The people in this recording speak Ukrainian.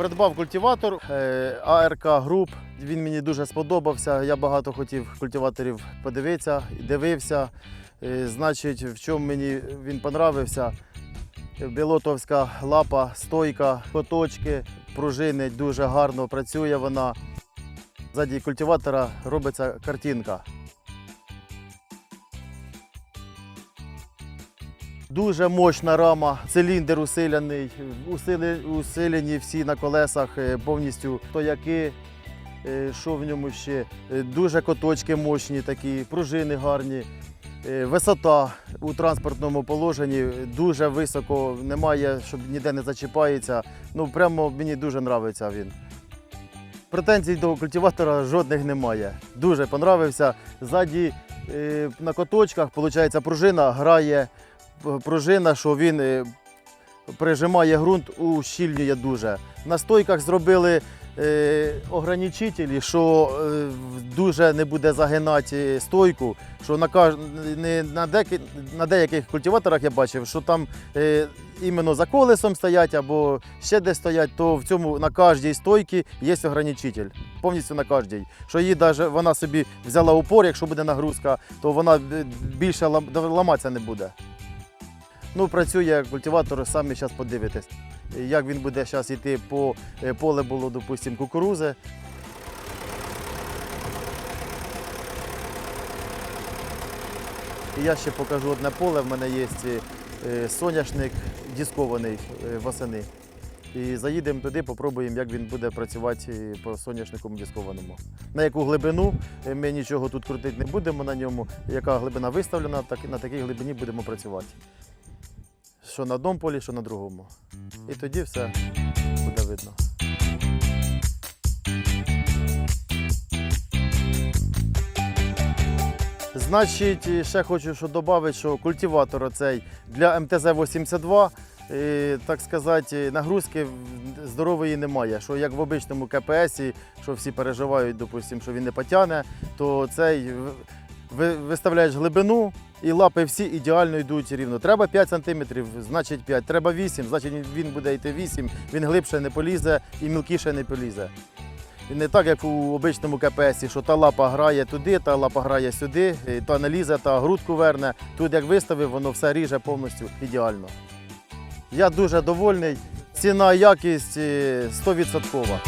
Придбав культиватор е, АРК Груп. Він мені дуже сподобався. Я багато хотів культиваторів подивитися, дивився. Е, Значить, в чому мені він понравився. Білотовська лапа, стойка, коточки, пружини дуже гарно працює вона. Ззаді культиватора робиться картинка. Дуже мощна рама, циліндр усилений, усили- усилені всі на колесах е, повністю стояки. е, Що в ньому ще? Е, Дуже коточки мощні такі, пружини гарні. Висота у транспортному положенні дуже високо, немає, щоб ніде не зачіпається. Ну, прямо мені дуже подобається він. Претензій до культиватора жодних немає. Дуже понравився. Ззаді на коточках, виходить, пружина грає пружина, що він е, прижимає ґрунт, ущільнює дуже. На стойках зробили е, ограничителі, що е, дуже не буде загинати стойку. Що на, не, на, деки... на деяких культиваторах я бачив, що там е, іменно за колесом стоять або ще десь стоять, то в цьому на кожній стойці є ограничитель. Повністю на кожній. Що її даже, вона собі взяла упор, якщо буде нагрузка, то вона більше лам- ламатися не буде. Ну, працює культиватор, самі зараз подивитесь. Як він буде зараз йти по е, поле було, допустимо, кукурузи. Я ще покажу одне поле. В мене є е, соняшник дискований е, восени. І заїдемо туди, попробуємо, як він буде працювати по соняшнику дискованому. На яку глибину ми нічого тут крутити не будемо на ньому. Яка глибина виставлена, так, на такій глибині будемо працювати. Що на одному полі, що на другому. І тоді все буде видно. Значить, ще хочу що додати, що культиватор оцей для МТЗ-82, е, так сказати, нагрузки здорової немає. Що як в обичному КПС, що всі переживають, допустим, що він не потягне, то цей виставляєш глибину і лапи всі ідеально йдуть рівно. Треба 5 см, значить 5. Треба 8, значить він- буде йти 8, він глибше не полізе і мілкіше не полізе. І не так, як у обичному КПСі, що та лапа грає туди, та лапа грає сюди, та не лізе, та грудку верне. Тут як виставив, воно все ріже повністю ідеально. Я дуже довольний. Ціна якість е, 100%.